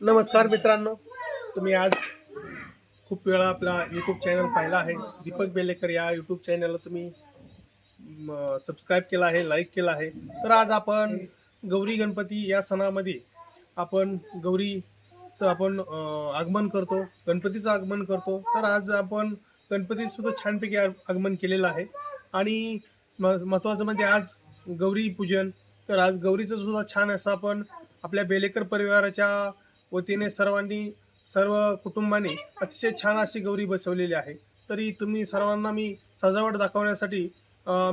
नमस्कार मित्रांनो. तुम्ही आज खूप वेळा आपला यूट्यूब चॅनल पाहिला आहे. दीपक बेलेकर या यूट्यूब चॅनलला तुम्ही सबस्क्राईब केला आहे लाईक केला आहे. तर आज आपण गौरी गणपती या सणामध्ये आपण गौरीचं आपण आगमन करतो गणपतीचं आगमन करतो. तर आज आपण गणपतीसुद्धा छानपैकी आगमन केलेलं आहे. आणि म- महत्त्वाचं म्हणजे आज गौरी पूजन. तर आज गौरीचं सुद्धा छान असं आपण आपल्या बेलेकर परिवाराच्या वतीने सर्वांनी सर्व कुटुंबाने अतिशय छान अशी गौरी बसवलेली आहे. तरी तुम्ही सर्वांना मी सजावट दाखवण्यासाठी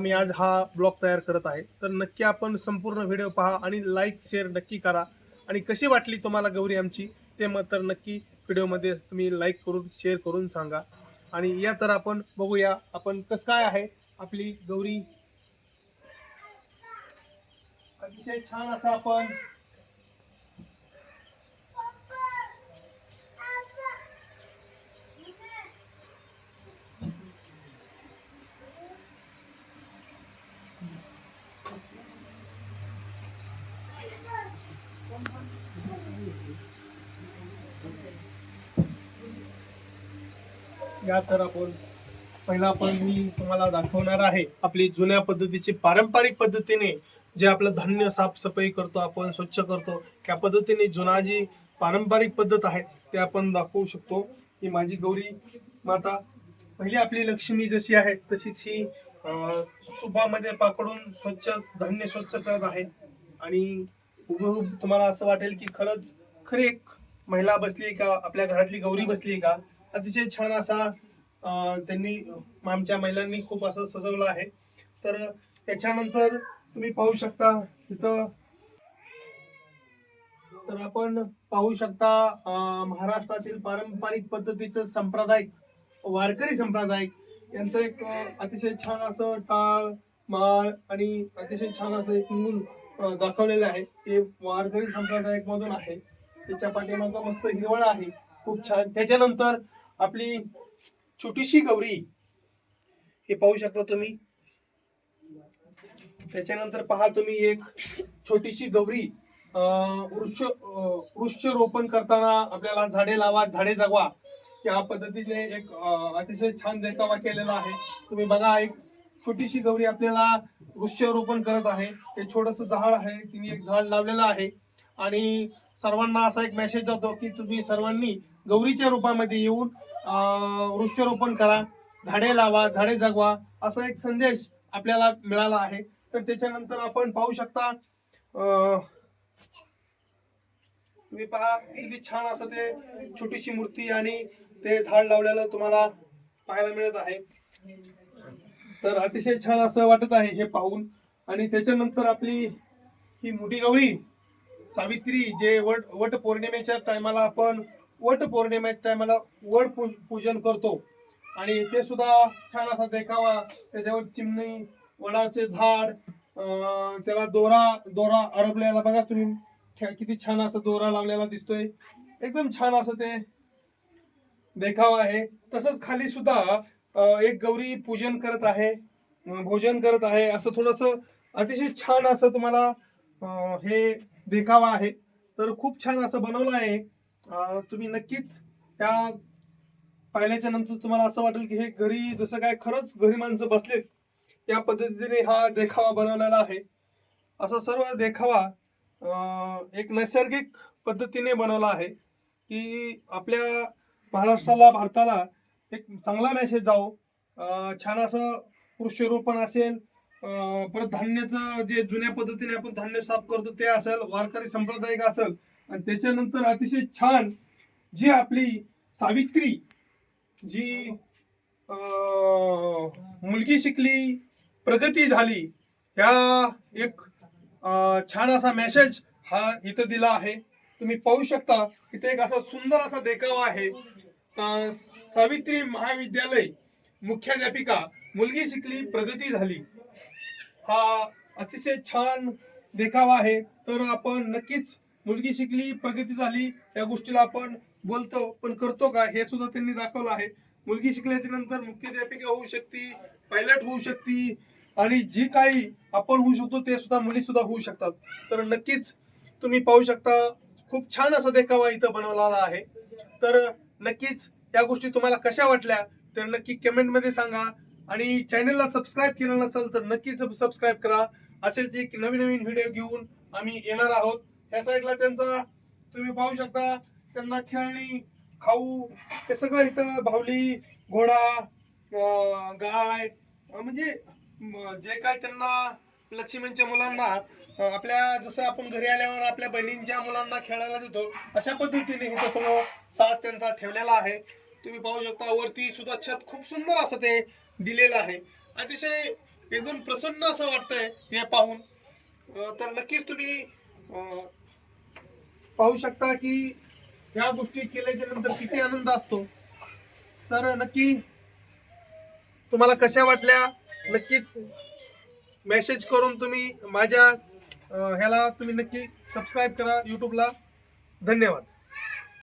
मी आज हा ब्लॉग तयार करत आहे. तर नक्की आपण संपूर्ण व्हिडिओ पहा आणि लाईक शेअर नक्की करा. आणि कशी वाटली तुम्हाला गौरी आमची ते मग तर नक्की व्हिडिओमध्ये तुम्ही लाईक करून शेअर करून सांगा. आणि या तर आपण बघूया आपण कसं काय आहे आपली गौरी. अतिशय छान असं आपण या तर आपण पहिला आपण मी तुम्हाला दाखवणार आहे आपली जुन्या पद्धतीची पारंपरिक पद्धतीने जे आपलं धान्य साफसफाई करतो आपण स्वच्छ करतो त्या पद्धतीने जुना जी पारंपरिक पद्धत आहे ते आपण दाखवू शकतो. ही माझी गौरी माता पहिली आपली लक्ष्मी जशी आहे तशीच ही सुभामध्ये सुपामध्ये पाकडून स्वच्छ धान्य स्वच्छ करत आहे. आणि तुम्हाला असं वाटेल की खरंच खरी एक महिला बसली आहे का आपल्या घरातली गौरी बसली आहे का अतिशय छान असा त्यांनी आमच्या महिलांनी खूप असं सजवलं आहे. तर त्याच्यानंतर तुम्ही पाहू शकता तिथं तर आपण पाहू शकता महाराष्ट्रातील पारंपरिक पद्धतीचं सांप्रदायिक वारकरी संप्रदायिक यांचं एक अतिशय छान असं टाळ माळ आणि अतिशय छान असं एक मूल दाखवलेलं आहे. ते वारकरी संप्रदायिक मधून आहे. त्याच्या पाठीमागं मस्त हिरवळ आहे. खूप छान. त्याच्यानंतर आपली छोटीशी गौरी हे पाहू शकता तुम्ही. त्याच्यानंतर पहा तुम्ही एक छोटीशी गौरी वृक्ष वृक्ष रोपण करताना आपल्याला झाडे लावा झाडे जगवा. या पद्धतीने एक अतिशय छान देखावा केलेला आहे. तुम्ही बघा एक छोटीशी गौरी आपल्याला वृक्षारोपण करत आहे. ते छोटस झाड आहे तिने एक झाड लावलेलं आहे. आणि सर्वांना असा एक मेसेज जातो की तुम्ही सर्वांनी गौरीच्या रूपामध्ये येऊन वृक्षरोपण वृक्षारोपण करा झाडे लावा झाडे जगवा असा एक संदेश आपल्याला मिळाला आहे. तर त्याच्यानंतर आपण पाहू शकता तुम्ही पहा किती छान असं ते छोटीशी मूर्ती आणि ते झाड लावलेलं तुम्हाला पाहायला मिळत आहे. तर अतिशय छान असं वाटत आहे हे पाहून. आणि त्याच्यानंतर आपली ही मोठी गौरी सावित्री जे वट वट पौर्णिमेच्या टायमाला आपण वट पौर्णिमेच्या टायमाला वड पू- पूजन करतो. आणि ते सुद्धा छान असा देखावा. त्याच्यावर चिमणी वडाचे झाड त्याला दोरा दोरा अरबलेला बघा तुम्ही. किती छान असं दोरा लावलेला दिसतोय. एकदम छान असं ते देखावा आहे. तसंच खाली सुद्धा एक गौरी पूजन करत आहे भोजन करत आहे. असं थोडस अतिशय छान असं तुम्हाला हे देखावा आहे. तर खूप छान असं बनवलं आहे. तुम्ही नक्कीच त्या पाहिल्याच्या नंतर तुम्हाला असं वाटेल की हे घरी जसं काय खरंच घरी माणसं बसलेत या पद्धतीने हा देखावा बनवलेला आहे. असा सर्व देखावा एक नैसर्गिक पद्धतीने बनवला आहे की आपल्या महाराष्ट्राला भारताला एक चांगला मेसेज जाओ छान असं वृक्षरोपण असेल परत धान्याचं जे जुन्या पद्धतीने आपण धान्य साफ करतो ते असेल वारकरी संप्रदायिक असेल आणि त्याच्यानंतर अतिशय छान जी आपली सावित्री जी अं, मुलगी शिकली प्रगती झाली ह्या एक छान असा मेसेज हा इथं दिला आहे. तुम्ही पाहू शकता इथे एक असा सुंदर असा देखावा आहे. सावित्री महाविद्यालय मुख्याध्यापिका मुलगी शिकली प्रगती झाली. हा अतिशय छान देखावा आहे. तर आपण नक्कीच मुलगी शिकली प्रगती झाली या गोष्टीला आपण बोलतो पण करतो का? हे सुद्धा त्यांनी दाखवलं आहे. मुलगी शिकल्याच्या नंतर मुख्याध्यापिका होऊ शकते पायलट होऊ शकते आणि जी काही आपण होऊ शकतो ते सुद्धा मुली सुद्धा होऊ शकतात. तर नक्कीच तुम्ही पाहू शकता खूप छान असं देखावा इथं बनवलेला आहे. तर नक्कीच या गोष्टी तुम्हाला कशा वाटल्या तर नक्की कमेंटमध्ये सांगा. आणि चॅनलला सबस्क्राईब केलं नसेल तर नक्कीच सबस्क्राईब करा. असेच एक नवीन नवीन व्हिडिओ घेऊन आम्ही येणार आहोत. या साईडला त्यांचा तुम्ही पाहू शकता त्यांना खेळणी खाऊ हे सगळं इथं भावली घोडा गाय म्हणजे जे काय त्यांना लक्ष्मीच्या मुलांना आपल्या जसं आपण घरी आल्यावर आपल्या बहिणींच्या मुलांना खेळायला देतो अशा पद्धतीने इथं सगळं साज त्यांचा ठेवलेला आहे. तुम्ही पाहू शकता वरती सुद्धा छत खूप सुंदर असं ते दिलेलं आहे. अतिशय एकदम प्रसन्न असं वाटतंय हे पाहून. तर नक्कीच तुम्ही पाहू शकता की या गोष्टी केल्याच्यानंतर किती आनंद असतो. तर नक्की तुम्हाला कशा वाटल्या नक्कीच मेसेज करून तुम्ही माझ्या ह्याला तुम्ही नक्की सबस्क्राईब करा युट्यूबला धन्यवाद.